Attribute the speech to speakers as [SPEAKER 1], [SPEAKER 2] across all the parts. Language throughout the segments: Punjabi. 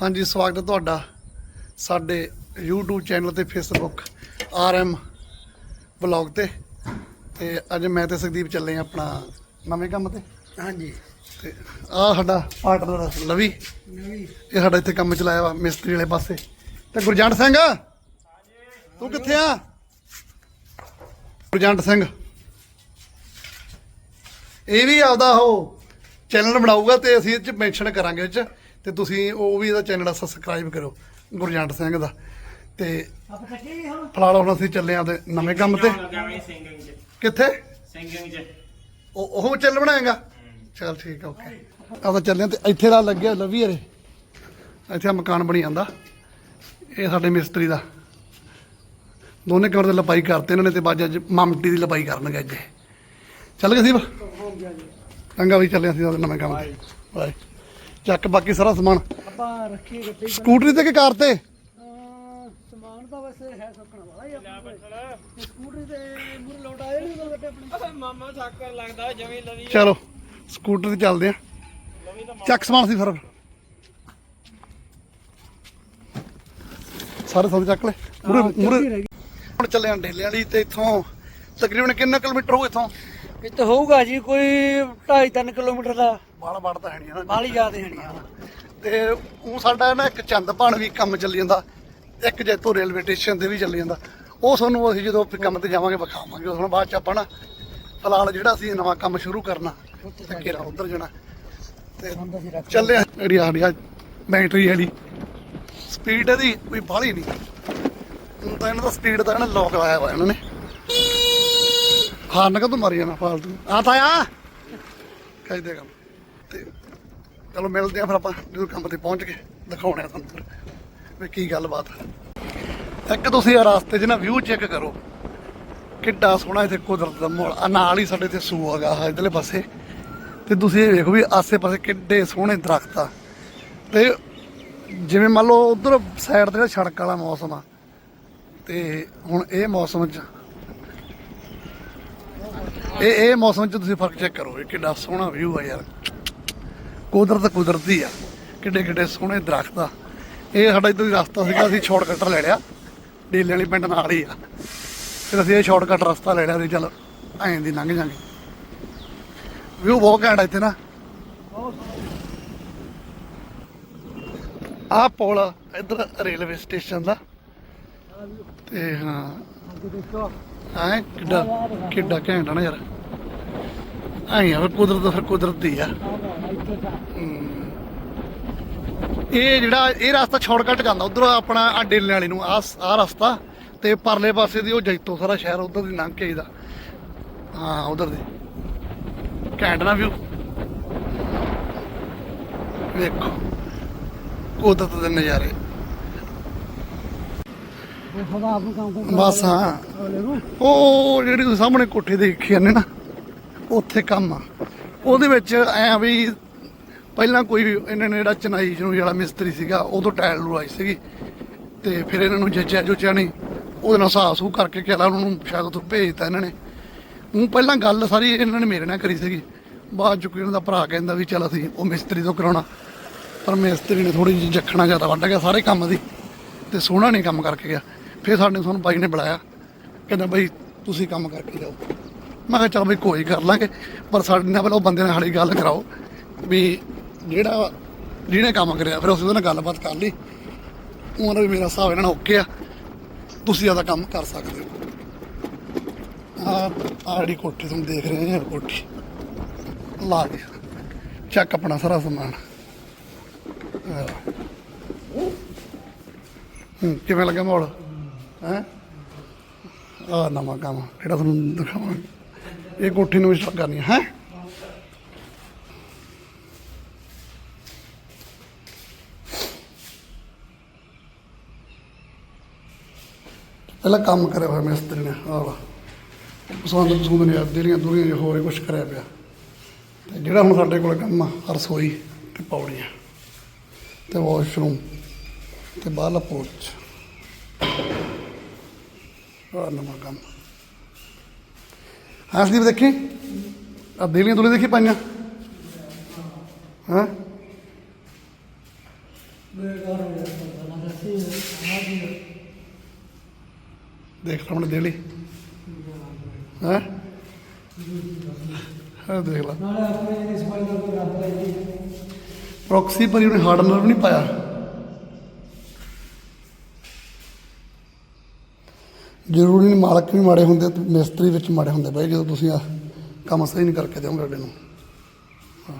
[SPEAKER 1] ਹਾਂਜੀ ਸਵਾਗਤ ਹੈ ਤੁਹਾਡਾ ਸਾਡੇ YouTube ਚੈਨਲ ਤੇ Facebook RM ਵਲੌਗ ਤੇ। ਤੇ ਅੱਜ ਮੈਂ ਤੇ ਸੁਖਦੀਪ ਚੱਲੇ ਆਂ ਆਪਣਾ ਨਵੇਂ ਕੰਮ ਤੇ।
[SPEAKER 2] ਹਾਂਜੀ।
[SPEAKER 1] ਤੇ ਆ ਸਾਡਾ ਪਾਰਟਨਰ ਲਵੀ।
[SPEAKER 2] ਨਵੀਂ
[SPEAKER 1] ਇਹ ਸਾਡਾ ਇੱਥੇ ਕੰਮ ਚਲਾਇਆ ਵਾ ਮਿਸਤਰੀ ਵਾਲੇ ਪਾਸੇ। ਤੇ ਗੁਰਜੰਟ ਸਿੰਘ ਤੂੰ ਕਿੱਥੇ ਆ? ਗੁਰਜੰਟ ਸਿੰਘ। ਇਹ ਵੀ ਆਪਦਾ ਉਹ ਚੈਨਲ ਬਣਾਊਗਾ ਤੇ ਅਸੀਂ ਇਹ ਚ ਮੈਂਸ਼ਨ ਕਰਾਂਗੇ ਇਹ ਚ। ਤੇ ਤੁਸੀਂ ਉਹ ਵੀ ਇਹਦਾ ਚੈਨਲ ਸਬਸਕ੍ਰਾਈਬ ਕਰੋ ਗੁਰਜੰਟ ਸਿੰਘ ਦਾ। ਤੇ ਫਿਲਹਾਲ ਹੁਣ? ਅਸੀਂ ਚੱਲੇ ਆਂ ਤੇ ਨਵੇਂ ਕੰਮ ਤੇ। ਕਿੱਥੇ?
[SPEAKER 3] ਸਿੰਗਿੰਗ ਚ।
[SPEAKER 1] ਉਹ ਉਹ ਚੈਨਲ ਬਣਾਏਗਾ? ਚਲ ਠੀਕ ਆ ਓਕੇ ਆਪਾਂ ਚੱਲੇ ਆਂ ਤੇ ਇੱਥੇ ਦਾ ਲੱਗਿਆ ਲਵੀ ਹਰੇ। ਇੱਥੇ ਆਹ ਮਕਾਨ ਬਣੀ ਜਾਂਦਾ। ਇਹ ਸਾਡੇ ਮਿਸਤਰੀ ਦਾ। ਦੋਨੇ ਕਮਰੇ ਦੀ ਲਪਾਈ ਕਰਤੇ ਇਹਨਾਂ ਨੇ ਤੇ ਅੱਜ ਮਮਟੀ ਦੀ ਲਪਾਈ ਕਰਨਗੇ ਅੱਜ। ਚੱਲ ਗਏ ਸੀ ਚੰਗਾ ਵੀ ਚੱਲੇ ਅਸੀਂ ਉਹਦੇ ਨਵੇਂ ਕੰਮ ਤੇ। ਬਾਏ ਚੱਕ ਬਾਕੀ ਸਾਰਾ ਸਮਾਨ।
[SPEAKER 2] ਆਪਾਂ ਰੱਖੀਏ
[SPEAKER 1] ਸਕੂਟਰੀ ਤੇ ਕਿ ਕਾਰ ਤੇ?
[SPEAKER 2] ਅਹ ਸਮਾਨ ਤਾਂ ਵੈਸੇ ਹੈ ਸੋਕਣ ਵਾਲਾ ਹੀ ਆਪਣੇ ਕੋਲ। ਸਕੂਟਰੀ ਤੇ ਮੂਰੇ ਲੋਟ ਆਏ ਨਹੀਂ ਕੋਲ ਗੱਟੇ ਆਪਣੇ।
[SPEAKER 3] ਮਾਮਾ ਥੱਕ ਲੱਗਦਾ ਜਮੀ ਲਵੀ
[SPEAKER 1] ਚਲੋ ਸਕੂਟਰ ਤੇ ਚੱਲਦੇ ਆ। ਚੱਕ ਸਮਾਨ ਸੀ ਫਿਰ ਸਾਰੇ ਸਭ ਚੱਕ ਲੈ। ਮੂਰੇ ਮੂਰੇ ਹੁਣ ਚੱਲੇ ਆਂ ਡੇਲੇ ਵਾਲੀ ਤੇ ਇੱਥੋਂ ਤਕਰੀਬਨ ਕਿੰਨਾ ਕਿਲੋਮੀਟਰ ਹੋਊ ਇੱਥੋਂ?
[SPEAKER 2] ਇਹ ਤਾਂ ਹੋਊਗਾ ਜੀ ਕੋਈ 2.5 3 ਕਿਲੋਮੀਟਰ ਦਾ।
[SPEAKER 1] ਬਾਲਾ ਵੜਦਾ ਹੈ ਨਹੀਂ ਨਾ
[SPEAKER 2] ਬਾਲੀ ਯਾਦ ਹੈ ਨਹੀਂ
[SPEAKER 1] ਤੇ ਉਹ ਸਾਡਾ ਨਾ ਇੱਕ ਚੰਦਪਾਣ ਵੀ ਕੰਮ ਚੱਲੀ ਜਾਂਦਾ। ਇੱਕ ਜੈਤੋ ਰੇਲਵੇ ਸਟੇਸ਼ਨ ਤੇ ਵੀ ਚੱਲੀ ਜਾਂਦਾ। ਉਹ ਤੁਹਾਨੂੰ ਅਸੀਂ ਜਦੋਂ ਫਿਰ ਕੰਮ ਤੇ ਜਾਵਾਂਗੇ ਵਿਖਾਵਾਂਗੇ। ਹੁਣ ਬਾਅਦ ਚ ਆਪਾਂ ਨਾ ਫਿਲਹਾਲ ਜਿਹੜਾ ਅਸੀਂ ਨਵਾਂ ਕੰਮ ਸ਼ੁਰੂ ਕਰਨਾ ਤੇ ਕਿਹੜਾ ਉਧਰ ਜਾਣਾ। ਤੇ ਚੱਲੇ ਆ ਜਿਹੜੀ ਸਾਡੀ ਆ ਬੈਟਰੀ ਵਾਲੀ ਸਪੀਡ ਇਹਦੀ ਕੋਈ ਬਾਹਲੀ ਨਹੀਂ ਹੁਣ ਤਾਂ ਇਹਨਾਂ ਦਾ ਸਪੀਡ ਤਾਂ ਇਹਨਾਂ ਲੋਕ ਲਾਇਆ ਹੋਇਆ ਇਹਨਾਂ ਨੇ। ਹਾਰਨ ਕਦੋਂ ਮਾਰੀ ਜਾਣਾ ਫਾਲਤੂ। ਆ ਤਾਂ ਕਹਿ ਦੇ ਕੰਮ। ਤੇ ਚਲੋ ਮਿਲਦੇ ਆ ਫਿਰ ਆਪਾਂ, ਜਦੋਂ ਕੰਮ ਤੇ ਪਹੁੰਚ ਕੇ ਦਿਖਾਉਣੇ ਆ ਤੁਹਾਨੂੰ ਫਿਰ ਵੀ ਕੀ ਗੱਲਬਾਤ ਹੈ ਇੱਕ ਤੁਸੀਂ ਆ ਰਸਤੇ 'ਚ ਨਾ ਵਿਊ ਚੈੱਕ ਕਰੋ। ਕਿੱਡਾ ਸੋਹਣਾ ਇੱਥੇ ਕੁਦਰਤ ਦਾ ਮਾਹੌਲ। ਆ ਨਾਲ ਹੀ ਸਾਡੇ ਤੇ ਸੂ ਹੈਗਾ ਆਹ ਇਧਰਲੇ ਪਾਸੇ। ਤੇ ਤੁਸੀਂ ਇਹ ਵੇਖੋ ਵੀ ਆਸੇ-ਪਾਸੇ ਕਿੱਡੇ ਸੋਹਣੇ ਦਰਖਤ ਆ। ਤੇ ਜਿਵੇਂ ਮੰਨ ਲਓ ਉਧਰ ਸਾਈਡ ਤੇ ਜਿਹੜਾ ਸੜਕ ਵਾਲਾ ਮੌਸਮ ਆ। ਤੇ ਹੁਣ ਇਹ ਮੌਸਮ 'ਚ ਇਹ ਇਹ ਮੌਸਮ 'ਚ ਤੁਸੀਂ ਫ਼ਰਕ ਚੈੱਕ ਕਰੋ ਇਹ ਕਿੱਡਾ ਸੋਹਣਾ ਵਿਊ ਆ ਯਾਰ। ਕੁਦਰਤ ਕੁਦਰਤੀ ਆ ਕਿੱਡੇ ਕਿੱਡੇ ਸੋਹਣੇ ਦਰਖਤ ਆ। ਇਹ ਸਾਡਾ ਇੱਧਰ ਰਸਤਾ ਸੀਗਾ ਅਸੀਂ ਸ਼ਾਰਟਕਟ ਲੈ ਲਿਆ। ਡੇਲੇ ਵਾਲੀ ਪਿੰਡ ਨਾਲ ਹੀ ਆ। ਫਿਰ ਅਸੀਂ ਇਹ ਸ਼ਾਰਟਕਟ ਰਸਤਾ ਲੈ ਲਿਆ ਵੀ ਚੱਲ ਐਂ ਦੀ ਲੰਘ ਜਾਂਗੇ। ਵਿਊ ਬਹੁਤ ਘੈਂਟ ਆ ਇੱਥੇ ਨਾ। ਆਹ ਪੁਲ ਆ, ਇੱਧਰ ਰੇਲਵੇ ਸਟੇਸ਼ਨ ਦਾ। ਤੇ ਹਾਂ। ਐ ਕਿੱਡਾ ਕਿੱਡਾ ਘੈਂਟ ਆ ਨਾ ਯਾਰ। ਐਂ ਆ ਕੁਦਰਤ, ਫਿਰ ਕੁਦਰਤ ਦੀ ਆ।
[SPEAKER 2] ਇੱਥੇ ਤਾਂ
[SPEAKER 1] ਇਹ ਜਿਹੜਾ, ਇਹ ਰਸਤਾ ਸ਼ਾਰਟਕਟ ਜਾਂਦਾ, ਉਧਰ ਆਪਣਾ ਆ ਡੇਲੇ ਵਾਲੀ ਨੂੰ ਆ ਆ ਰਸਤਾ ਤੇ ਪਰਲੇ ਪਾਸੇ ਦੀ ਉਹ ਜੈਤੋ ਸਾਰਾ ਸ਼ਹਿਰ ਉਧਰ ਦੀ ਲੰਘ ਕੇ ਇਹਦਾ ਹਾਂ, ਉਧਰ ਦੀ। ਘੈਂਟ ਨਾ ਵਿਊ। ਵੇਖੋ। ਕੁਦਰਤ ਦੇ ਨਜ਼ਾਰੇ
[SPEAKER 2] ਦੇਖੋ ਤਾਂ ਆਪ ਨੂੰ ਕੰਮ ਕਰ
[SPEAKER 1] ਬਸ ਹਾਂ। ਉਹ ਜਿਹੜੀ ਤੁਸੀਂ ਸਾਹਮਣੇ ਕੋਠੇ ਦੇਖੀ ਜਾਂਦੇ ਨਾ, ਉੱਥੇ ਕੰਮ ਆ। ਉਹਦੇ ਵਿੱਚ ਐ ਵੀ ਪਹਿਲਾਂ ਕੋਈ ਇਹਨਾਂ ਨੇ ਜਿਹੜਾ ਚਨਾਈ ਜਨੂਈ ਵਾਲਾ ਮਿਸਤਰੀ ਸੀਗਾ, ਉਦੋਂ ਟਾਇਲ ਲਵਾਈ ਸੀਗੀ। ਤੇ ਫਿਰ ਇਹਨਾਂ ਨੂੰ ਜੱਜਿਆ ਜੁਜਿਆ ਨਹੀਂ, ਉਹਦੇ ਨਾਲ ਹਿਸਾਬ ਸੂ ਕਰਕੇ ਕਿਹਾ ਉਹਨਾਂ ਨੂੰ ਸ਼ਾਇਦ ਉੱਥੋਂ ਭੇਜਤਾ ਇਹਨਾਂ ਨੇ। ਉਹ ਪਹਿਲਾਂ ਗੱਲ ਸਾਰੀ ਇਹਨਾਂ ਨੇ ਮੇਰੇ ਨਾਲ ਕਰੀ ਸੀਗੀ। ਬਾਅਦ ਚ ਕੋਈ ਦਾ ਭਰਾ ਕਹਿੰਦਾ ਵੀ ਚੱਲ ਅਸੀਂ ਉਹ ਮਿਸਤਰੀ ਤੋਂ ਕਰਾਉਣਾ। ਪਰ ਮਿਸਤਰੀ ਨੇ ਥੋੜੀ ਜਿਹੀ ਜੱਖਣਾ ਜ਼ਿਆਦਾ ਵੱਢ ਗਿਆ ਸਾਰੇ ਕੰਮ ਦੀ, ਤੇ ਸੋਹਣਾ ਨਹੀਂ ਕੰਮ ਕਰਕੇ ਗਿਆ। ਫਿਰ ਸਾਡੇ ਸਾਨੂੰ ਬਾਈ ਨੇ ਬੁਲਾਇਆ। ਕਹਿੰਦਾ ਬਾਈ ਤੁਸੀਂ ਕੰਮ ਕਰਕੇ ਜਾਓ। ਮੈਂ ਕਿਹਾ ਚੱਲ ਬਈ ਕੋਈ ਕਰ ਲਾਂਗੇ, ਪਰ ਸਾਡੇ ਨਾਲ ਪਹਿਲਾਂ ਉਹ ਬੰਦੇ ਨਾਲ ਸਾਡੀ ਗੱਲ ਕਰਾਓ ਵੀ ਜਿਹੜਾ ਜਿਹਨੇ ਕੰਮ ਕਰਿਆ, ਫਿਰ ਉਸ ਉਹਦੇ ਨਾਲ ਗੱਲਬਾਤ ਕਰ ਲਈ। ਉਹਨਾਂ ਦਾ ਵੀ ਮੇਰਾ ਹਿਸਾਬ ਇਹਨਾਂ ਨਾਲ ਓਕੇ ਆ, ਤੁਸੀਂ ਆਦਾ ਕੰਮ ਕਰ ਸਕਦੇ ਹੋ। ਆ ਆ ਜਿਹੜੀ ਕੋਠੀ ਤੁਹਾਨੂੰ ਦੇਖ ਰਹੇ ਹੋ ਕੋਠੀ। ਲਾ ਦੇ ਚੱਕ ਆਪਣਾ ਸਾਰਾ ਸਮਾਨ। ਕਿਵੇਂ ਲੱਗਾ ਮੋੜ ਹੈ? ਆ ਨਵਾਂ ਕੰਮ, ਜਿਹੜਾ ਤੁਹਾਨੂੰ ਦਿਖਾਵਾਂਗੇ ਇਹ ਕੋਠੀ ਨੂੰ ਵੀ ਸਟਾਰਟ ਕਰਨੀ ਹੈ? ਹੈਂ? ਪਹਿਲਾਂ ਕੰਮ ਕਰਿਆ ਹੋਇਆ ਮਿਸਤਰੀ ਨੇ, ਆਹ ਵਾ ਪਸੰਦ ਪਸੰਦ ਨੇ ਜਿਹੜੀਆਂ ਦੂਰੀਆਂ ਹੋਰ ਕੁਝ ਕਰਿਆ ਪਿਆ। ਤੇ ਜਿਹੜਾ ਹੁਣ ਸਾਡੇ ਕੋਲ ਕੰਮ ਆ ਰਸੋਈ ਤੇ ਪੌੜੀਆਂ ਤੇ ਵਾਸ਼ਰੂਮ ਤੇ ਬਾਹਰਲਾ ਪੋਰਚ ਕੰਮ। ਹਾਂ ਸੰਦੀਪ ਦੇਖੀ? ਦੁਲੀਆਂ ਦੇਖੀ ਪਾਈਆਂ? ਹਾਂ? ਦੇਖ ਸਾਹਮਣੇ ਦੇਲੀ ਹੈ? ਹੈ ਦੇਖ ਲਾ।
[SPEAKER 2] ਨਾਲੇ ਆਪਣੇ ਇਸ ਬਾਈ ਦਾ ਕੋਈ ਰੱਬ
[SPEAKER 1] ਪ੍ਰੋਕਸੀ ਪਰ ਉਹਨੇ ਹਾਰਡਨਰ ਵੀ ਨਹੀਂ ਪਾਇਆ। ਜ਼ਰੂਰੀ ਨਹੀਂ, ਮਾਲਕ ਵੀ ਮਾੜੇ ਹੁੰਦੇ ਤੇ ਮਿਸਤਰੀ ਵਿੱਚ ਮਾੜੇ ਹੁੰਦੇ ਬਾਈ, ਜਦੋਂ ਤੁਸੀਂ ਆ ਕੰਮ ਸਹੀ ਨਹੀਂ ਕਰਕੇ ਦਿਓਗੇ ਅਗਲੇ ਨੂੰ। ਹਾਂ।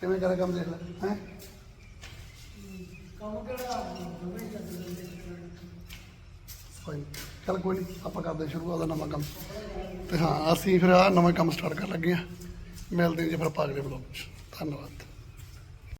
[SPEAKER 1] ਕਿਵੇਂ ਕਰੇ ਕੰਮ ਦੇਖ ਲੈ, ਹੈ? ਕੋਈ ਚੱਲ ਕੋਈ ਨਹੀਂ, ਆਪਾਂ ਕਰਦੇ ਸ਼ੁਰੂ ਆਦਾ ਨਵਾਂ ਕੰਮ। ਤੇ ਹਾਂ, ਅਸੀਂ ਫਿਰ ਆ ਨਵਾਂ ਕੰਮ ਸਟਾਰਟ ਕਰਨ ਲੱਗੇ ਆ ਮਿਲਦੇ ਹਾਂ ਜੀ ਫਿਰ ਆਪਾਂ ਅਗਲੇ ਬਲੌਗ 'ਚ। ਧੰਨਵਾਦ।